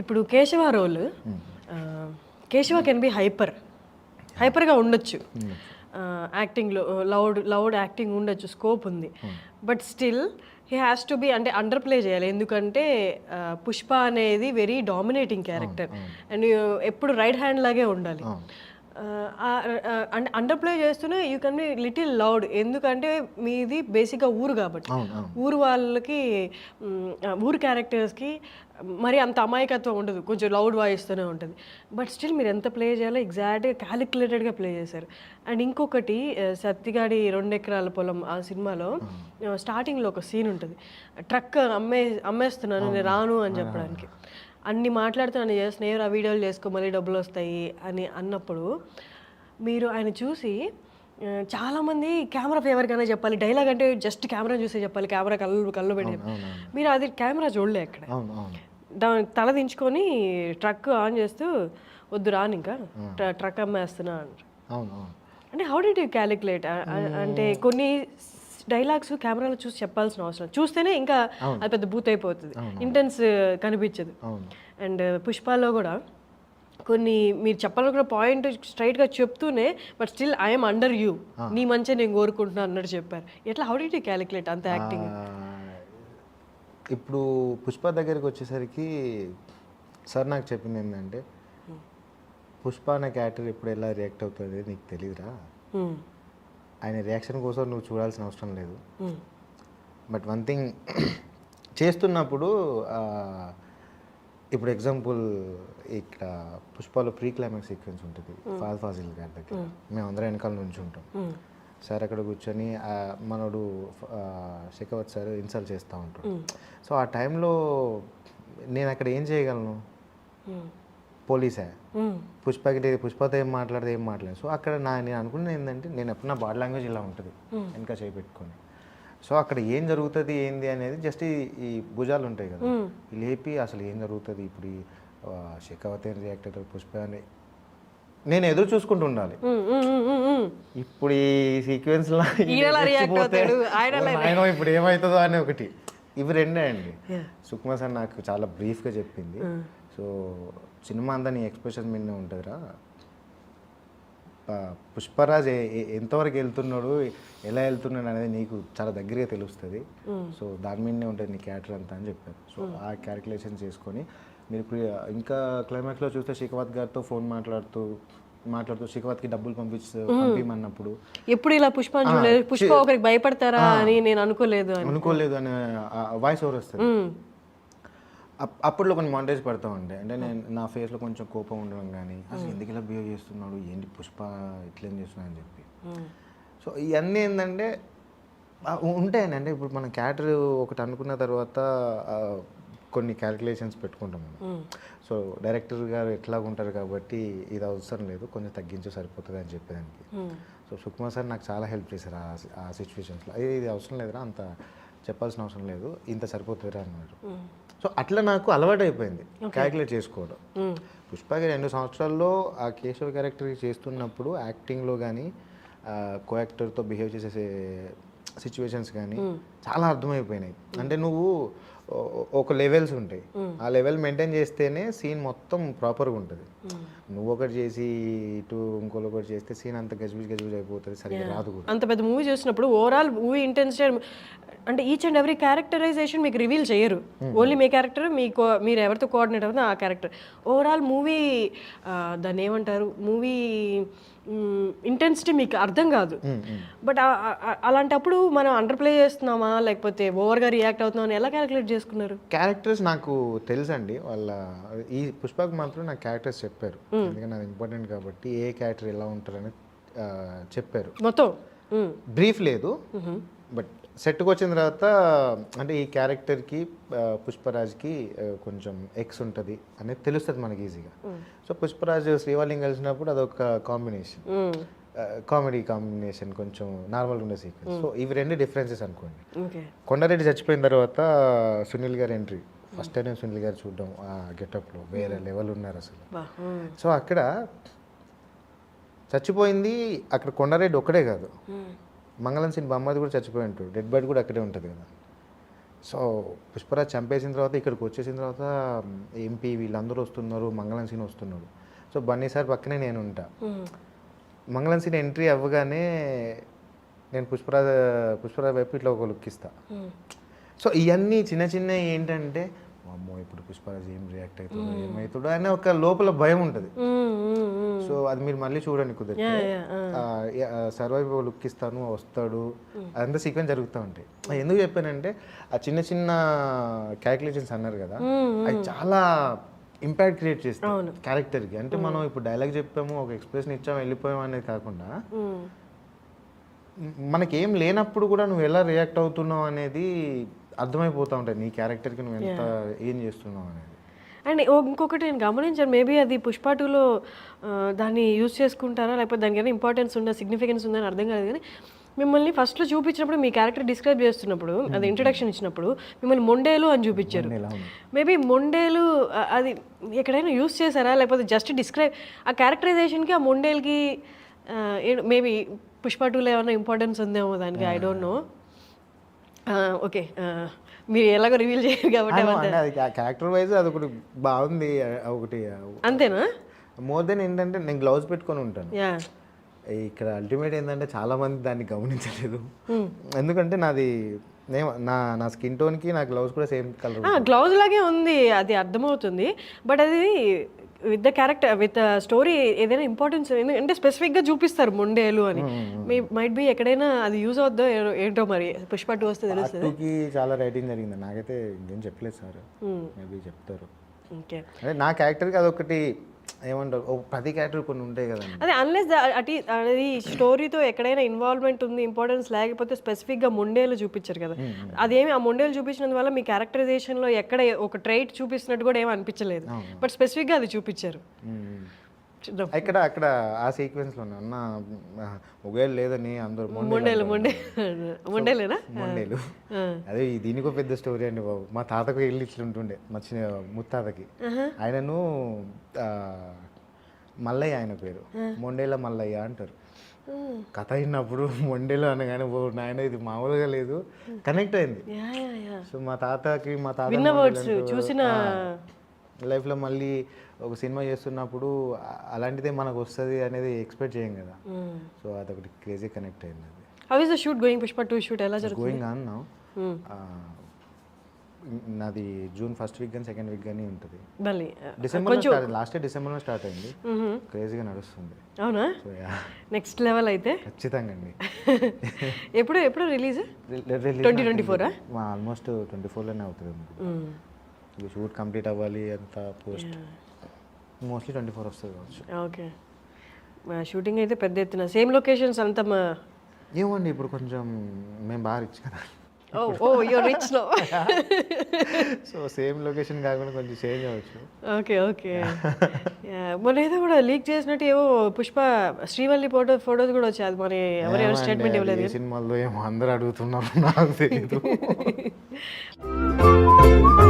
ఇప్పుడు Keshava role Keshava can be hyper హైపర్గా ఉండొచ్చు. యాక్టింగ్లో లౌడ్ లౌడ్ యాక్టింగ్ ఉండొచ్చు స్కోప్ ఉంది. But still he has to be అంటే అండర్ ప్లే చేయాలి. ఎందుకంటే పుష్ప అనేది వెరీ డామినేటింగ్ క్యారెక్టర్ అండ్ ఎప్పుడు రైట్ హ్యాండ్ లాగే ఉండాలి. అంటే అండర్ ప్లే చేస్తూనే you can be little loud ఎందుకంటే మీది బేసిక్గా ఊరు కాబట్టి. ఊరు వాళ్ళకి ఊరు క్యారెక్టర్స్కి మరి అంత అమాయకత్వం ఉండదు. కొంచెం లౌడ్ వాయిస్తూనే ఉంటుంది. బట్ స్టిల్ మీరు ఎంత ప్లే చేయాలో ఎగ్జాక్ట్గా క్యాలిక్యులేటెడ్గా ప్లే చేశారు. అండ్ ఇంకొకటి సత్తిగాడి రెండు ఎకరాల పొలం ఆ సినిమాలో స్టార్టింగ్లో ఒక సీన్ ఉంటుంది. ట్రక్ అమ్మే అమ్మేస్తున్నాను నేను రాను అని చెప్పడానికి. అన్ని మాట్లాడుతున్నాను చేస్తున్నాయి ఆ వీడియోలు చేసుకో మళ్ళీ డబ్బులు వస్తాయి అని అన్నప్పుడు మీరు ఆయన చూసి చాలామంది కెమెరా ఫేవర్గానే చెప్పాలి డైలాగ్ అంటే జస్ట్ కెమెరా చూసే చెప్పాలి కెమెరా కళ్ళు కళ్ళు పెట్టి. మీరు అది కెమెరా చూడలే అక్కడ. దాని తల దించుకొని ట్రక్ ఆన్ చేస్తూ వద్దు రాను ఇంకా ట్ర- ట్రక్ అమ్మేస్తున్నా అంటే హౌ యూ క్యాలిక్యులేట్ అంటే కొన్ని డైలాగ్స్ కెమెరాలో చూసి చెప్పాల్సిన అవసరం చూస్తేనే ఇంకా అది పెద్ద బూత్ అయిపోతుంది. ఇంటెన్స్ కనిపించదు. అవును. అండ్ పుష్పాలో కూడా కొన్ని మీరు చెప్పాలనుకున్న పాయింట్ స్ట్రైట్గా చెప్తూనే but still I'm under you నీ మంచిగా నేను కోరుకుంటున్నాను అన్నట్టు చెప్పారు. ఎట్లా? హౌ డిడ్ యూ క్యాలిక్యులేట్ అంత యాక్టింగ్ ఇప్పుడు పుష్ప దగ్గరికి వచ్చేసరికి సార్ నాకు చెప్పింది ఏంటంటే పుష్ప అనే క్యారెక్టర్ ఇప్పుడు ఎలా రియాక్ట్ అవుతుంది నీకు తెలియదురా ఆయన రియాక్షన్ కోసం నువ్వు చూడాల్సిన అవసరం లేదు. బట్ వన్ థింగ్ చేస్తున్నప్పుడు ఇప్పుడు ఎగ్జాంపుల్ ఇక్కడ పుష్పలో ప్రీ క్లైమాక్స్ సీక్వెన్స్ ఉంటుంది ఫాల్ ఫాజిల్ గారి దగ్గర. మేము అందరం వెనకాల నుంచి ఉంటాం. సార్ అక్కడ కూర్చొని మనోడు శేఖవత్ సార్ ఇన్సల్ట్ చేస్తూ ఉంటాడు. సో ఆ టైంలో నేను అక్కడ ఏం చేయగలను? పోలీసే. పుష్పకి పుష్పతో ఏం మాట్లాడితే ఏం మాట్లాడదు. సో అక్కడ నా నేను అనుకున్నది ఏంటంటే నేను ఎప్పుడు నా బాడీ లాంగ్వేజ్ ఇలా ఉంటుంది. వెనక చేయి పెట్టుకొని. సో అక్కడ ఏం జరుగుతుంది ఏంది అనేది జస్ట్ ఈ భుజాలు ఉంటాయి కదా. లేపి అసలు ఏం జరుగుతుంది ఇప్పుడు ఈ శేఖావతి రియాక్ట్ అవుతుంది పుష్ప అని నేను ఎదురు చూసుకుంటూ ఉండాలి. ఇప్పుడు ఈ సీక్వెన్స్ ఇప్పుడు ఏమవుతుందో అని ఒకటి. ఇవి రెండే అండి. సుకుమార్ సార్ నాకు చాలా బ్రీఫ్గా చెప్పింది. సో సినిమా అంతా నీ ఎక్స్ప్రెషన్ మీదనే ఉంటుందిరా. పుష్పరాజ్ ఎంతవరకు వెళ్తున్నాడు ఎలా వెళ్తున్నాడు అనేది నీకు చాలా దగ్గరగా తెలుస్తుంది. సో దాని మీదనే ఉంటుంది నీ క్యారెక్టర్ అంతా అని చెప్పారు. సో ఆ క్యాలిక్యులేషన్ చేసుకొని మీరు ఇంకా క్లైమాక్స్లో చూస్తే శిఖవత్ గారితో ఫోన్ మాట్లాడుతూ మాట్లాడుతూ శిఖవత్కి డబ్బులు పంపించు పంపించమన్నప్పుడు ఎప్పుడు ఇలా పుష్ప పుష్ప ఒకరికి భయపడతారా అని నేను అనుకోలేదు అని. అనుకోలేదు అనే వాయిస్ ఓవర్ వస్తుంది. అప్పట్లో కొన్ని మాంటేజ్ పడుతూ ఉండే అంటే నేను నా ఫేస్లో కొంచెం కోపం ఉండడం కానీ అసలు ఎందుకు ఇలా బిహేవ్ చేస్తున్నాడు? ఏంటి పుష్ప ఇట్లేం చేస్తున్నా అని చెప్పి. సో ఇవన్నీ ఏంటంటే ఉంటాయండి. అంటే ఇప్పుడు మన క్యారెక్టర్ ఒకటి అనుకున్న తర్వాత కొన్ని క్యాలిక్యులేషన్స్ పెట్టుకుంటాం మనం. సో డైరెక్టర్ గారు ఎట్లా ఉంటారు కాబట్టి ఇది అవసరం లేదు కొంచెం తగ్గించే సరిపోతుంది అని చెప్పేదానికి. సో సుకుమార్ సార్ నాకు చాలా హెల్ప్ చేశారు ఆ ఆ సిచ్యువేషన్స్లో ఇది అవసరం లేదురా అంత చెప్పాల్సిన అవసరం లేదు ఇంత సరిపోతుందిరా అన్నారు సో అట్లా నాకు అలవాటు అయిపోయింది క్యాలిక్యులేట్ చేసుకోవడం. పుష్పకి రెండు సంవత్సరాల్లో ఆ కేశవ్ క్యారెక్టర్ చేస్తున్నప్పుడు యాక్టింగ్లో కానీ కో యాక్టర్తో బిహేవ్ చేసే సిచ్యువేషన్స్ కానీ చాలా అర్థమైపోయినాయి. అంటే నువ్వు ఒక లెవెల్స్ ఉంటాయి. ఆ లెవెల్ మెయింటైన్ చేస్తేనే సీన్ మొత్తం ప్రాపర్గా ఉంటుంది. నువ్వు ఒకటి చేసి ఇటు ఇంకోటి ఒకటి చేస్తే సీన్ అంత గజిబిజ్ గజిబిజ్ అయిపోతుంది సరిగ్గా రాదు కూడా. అంత పెద్ద మూవీ చూసినప్పుడు ఓవరాల్ మూవీ ఇంటెన్సిటీ అంటే ఈచ్ అండ్ ఎవ్రీ క్యారెక్టరైజేషన్ మీకు రివీల్ చేయరు. ఓన్లీ మీ క్యారెక్టర్ మీ మీరు ఎవరితో కోఆర్డినేట్ అవుతుందో ఆ క్యారెక్టర్ ఓవరాల్ మూవీ దాన్ని ఏమంటారు? మూవీ ఇంటెన్సిటీ మీకు అర్థం కాదు. బట్ అలాంటప్పుడు మనం అండర్ ప్లే చేస్తున్నామా? లేకపోతే ఓవర్గా రియాక్ట్ అవుతున్నామా? ఎలా క్యాలిక్యులేట్ చేసుకున్నారు? క్యారెక్టర్స్ నాకు తెలుసండి. వాళ్ళ ఈ పుష్పకు మాత్రం నాకు క్యారెక్టర్స్ చెప్పారు. ఎందుకంటే అది ఇంపార్టెంట్ కాబట్టి ఏ క్యారెక్టర్ ఎలా ఉంటారని చెప్పారు. మొత్తం. బ్రీఫ్ లేదు. బట్ సెట్కి వచ్చిన తర్వాత అంటే ఈ క్యారెక్టర్కి పుష్పరాజ్కి కొంచెం ఎక్స్ ఉంటుంది అనేది తెలుస్తుంది మనకి ఈజీగా సో పుష్పరాజ్ శ్రీవాలింగ్ కలిసినప్పుడు అదొక కాంబినేషన్. కామెడీ కాంబినేషన్ కొంచెం నార్మల్గా ఉండే సీక్వెన్స్ సో ఇవి రెండు డిఫరెన్సెస్ అనుకోండి. కొండారెడ్డి చచ్చిపోయిన తర్వాత సునీల్ గారి ఎంట్రీ ఫస్ట్ టైం సునీల్ గారు చూడడం ఆ గెటప్లో వేరే లెవెల్ ఉన్నారు అసలు. సో అక్కడ చచ్చిపోయింది అక్కడ కొండారెడ్డి ఒక్కడే కాదు. మంగళం సిన్ బొమ్మది కూడా చచ్చిపోయి ఉంటాడు. డెడ్ బాడీ కూడా అక్కడే ఉంటుంది కదా. సో పుష్పరాజ్ చంపేసిన తర్వాత ఇక్కడికి వచ్చేసిన తర్వాత ఎంపీ వీళ్ళందరూ వస్తున్నారు మంగళం సీన్ వస్తున్నాడు. సో బన్నీ సార్ పక్కనే నేను ఉంటా. మంగళం సీన్ ఎంట్రీ అవ్వగానే నేను పుష్పరాజ్ పుష్పరాజ్ వైపు ఇట్లా ఒక లుక్ ఇస్తా. సో ఇవన్నీ చిన్న చిన్న ఏంటంటే అమ్మో ఇప్పుడు పుష్పరాజ్ ఏం రియాక్ట్ అవుతాడు ఏమవుతాడు అనే ఒక లోపల భయం ఉంటుంది. సో అది మీరు మళ్ళీ చూడండి కుదిరితే సర్వైవ్ లుక్ ఇస్తాను వస్తాడు. అదంతా సీక్వెన్స్ జరుగుతూ ఉంటాయి. ఎందుకు చెప్పానంటే ఆ చిన్న చిన్న క్యాలిక్యులేషన్స్ అన్నారు కదా అవి చాలా ఇంపాక్ట్ క్రియేట్ చేస్తాయి క్యారెక్టర్కి అంటే మనం ఇప్పుడు డైలాగ్ చెప్పాము ఒక ఎక్స్ప్రెషన్ ఇచ్చాము వెళ్ళిపోయాము అనేది కాకుండా మనకేం లేనప్పుడు కూడా నువ్వు ఎలా రియాక్ట్ అవుతున్నావు అనేది అర్థమైపోతూ ఉంటుంది నీ క్యారెక్టర్కి నువ్వు ఎంత ఏం చేస్తున్నావు అనేది. అండ్ ఇంకొకటి నేను గమనించాను మేబీ అది పుష్ప టూలో దాన్ని యూజ్ చేసుకుంటారా లేకపోతే దానికైనా ఇంపార్టెన్స్ ఉందా సిగ్నిఫికెన్స్ ఉందని అర్థం కాలేదు కానీ మిమ్మల్ని ఫస్ట్లో చూపించినప్పుడు మీ క్యారెక్టర్ డిస్క్రైబ్ చేస్తున్నప్పుడు అది ఇంట్రడక్షన్ ఇచ్చినప్పుడు మిమ్మల్ని మొండేలు అని చూపించారు. మేబీ మొండేలు అది ఎక్కడైనా యూస్ చేశారా? లేకపోతే జస్ట్ డిస్క్రైబ్ ఆ క్యారెక్టరైజేషన్కి ఆ మొండేల్కి మేబీ పుష్ప టూలో ఏమైనా ఇంపార్టెన్స్ ఉందేమో దానికి ఐ డోంట్ నో ఓకే మీరు ఎలాగో రివీల్ చేయరు కాబట్టి క్యారెక్టర్ వైజ్ అది ఒకటి బాగుంది ఒకటి అంతేనా? మోర్ దెన్ ఏంటంటే నేను గ్లౌజ్ పెట్టుకొని ఉంటాను. యా. ఇక్కడ అల్టిమేట్ ఏంటంటే చాలా మంది దాన్ని గమనించలేదు. ఎందుకంటే నాది నే- నా స్కిన్ టోన్కి నా గ్లౌజ్ కూడా సేమ్ కలర్ గ్లౌజ్ లాగే ఉంది అది అర్థమవుతుంది. బట్ అది with the character with story ఏదైనా ఇంపార్టెన్స్ అంటే స్పెసిఫిక్గా చూపిస్తారు మొండేలు అని. మీ మైట్ బి ఎక్కడైనా అది యూజ్ అవుద్దో ఏంటో మరి పుష్ప టూ వస్తే తెలుస్తుంది. చాలా రైటింగ్ జరిగింది. నాకైతే ఇంకేం చెప్పలేదు సార్. మేబీ చెప్తారు. ఓకే. అదే నా క్యారెక్టర్కి అదొకటి ఏమంటారు? ప్రతి క్యారెక్టర్ కొన్ని ఉంటాయి కదండి. అదే అన్లెస్ అటు అది స్టోరీతో ఎక్కడైనా ఇన్వాల్వ్మెంట్ ఉంది ఇంపార్టెన్స్ లేకపోతే స్పెసిఫిక్గా మొండేలు చూపించారు కదా. అదేమి ఆ మొండేలు చూపించినందు వల్ల మీ క్యారెక్టరైజేషన్లో ఎక్కడ ఒక ట్రైట్ చూపిస్తున్నట్టు కూడా ఏమి అనిపించలేదు. బట్ స్పెసిఫిక్గా అది చూపించారు. ఇక్కడ అక్కడ ఆ సీక్వెన్స్లో అన్న మొగైల్ లేదని అందరూ మొండేలు మొండే మొండేలేనా? మొండేలు. అదే దీనికి ఒక పెద్ద స్టోరీ అండి బాబు. మా తాతకు వెళ్ళి ఇట్లా ఉంటుండే మా చిన్న ముత్తాతకి. ఆయనను మల్లయ్య ఆయన పేరు. మొండేల మల్లయ్య అంటారు. కథ అయినప్పుడు మొండేలు అనగానే ఓ నాయన ఇది మామూలుగా లేదు. కనెక్ట్ అయింది. సో మా తాతకి మా తాత చూసిన- లైఫ్లో మళ్ళీ ఒక సినిమా చేస్తున్నప్పుడు అలాంటిదే మనకు వస్తుంది అనేది ఎక్స్పెక్ట్ చేయం కదా. సో అదొకటి క్రేజీ కనెక్ట్ అయింది అది. How is the shoot going Pushpa two shoot ఎలా జరుగుతుంది గోయింగ్ ఆన్ నౌ నాది జూన్ ఫస్ట్ వీక్ కానీ సెకండ్ వీక్ కానీ ఉంటుంది. డిసెంబర్ లాస్ట్ ఇయర్ డిసెంబర్లో స్టార్ట్ అయింది. క్రేజీగా నడుస్తుంది. అవునా? నెక్స్ట్ లెవెల్ అయితే? ఖచ్చితంగా అండి. ఎప్పుడు ఎప్పుడు రిలీజ్ ట్వంటీ ట్వంటీ ఫోరా ఆల్మోస్ట్ ట్వంటీ ఫోర్లోనే అవుతుంది షూట్ కంప్లీట్ అవ్వాలి అంత పోస్ట్. మోస్ట్లీ ట్వంటీ ఫోర్ వస్తుంది కావచ్చు. ఓకే షూటింగ్ అయితే పెద్ద ఎత్తున. సేమ్ లొకేషన్స్ అంతా మా ఏమండి ఇప్పుడు కొంచెం మేము బాగా రిచ్ కదా. ఓ యూర్ రిచ్లో సో సేమ్ లొకేషన్ కాకుండా కొంచెం చేంజ్ అవ్వచ్చు. ఓకే ఓకే మొన్న ఏదో కూడా లీక్ చేసినట్టు ఏవో పుష్ప శ్రీవల్లి ఫోటో ఫోటోస్ కూడా వచ్చాయి. మరి ఎవరు ఎవరు స్టేట్మెంట్ ఇవ్వలేదు సినిమాల్లో ఏమో అందరూ అడుగుతున్నారు నాకు తెలియదు